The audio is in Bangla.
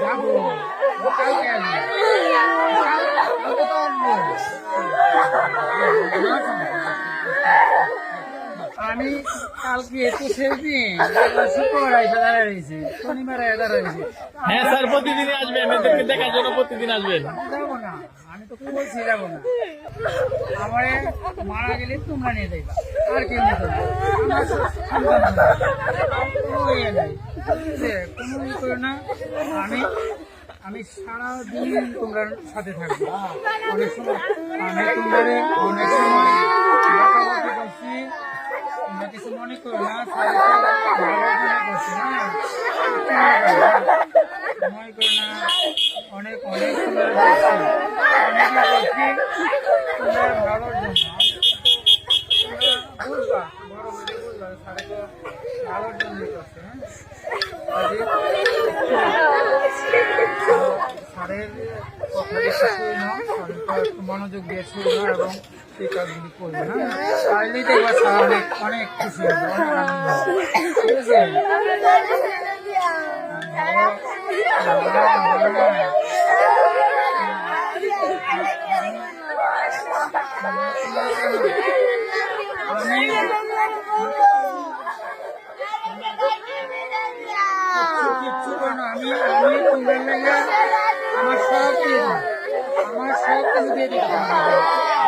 যাব কালকে আসব তো আসব আমি কালকে তো শেষ দিন শুক্রবার দাঁড়িয়ে রয়েছে শনিবার দাঁড়িয়ে রয়েছে। হ্যাঁ স্যার প্রতিদিন আসবেন এদেরকে দেখার জন্য প্রতিদিন আসবেন। যাব না আমি তো বলছি যাব না। আমার মারা গেলে তোমরা নিয়ে যাইবা। আর কেউ করো না। আমি আমি সারা দিন তোমরা সাথে থাকব। অনেক সময় অনেক সময় করছি তোমরা ভালো করছি না। মনে করো অনেক অনেক তোমরা অনেকে তোমরা ভালোর জন্য তোমরা বুঝবা বড় বলে বুঝবা সারা তো ভালোর জন্য করছে হ্যাঁ না মনোযোগ দিয়ে না এবং এই কাজগুলি করবে সারা অনেক অনেক খুশি আনন্দ। আমি আমি আমার সব আমার সব দিয়ে দিই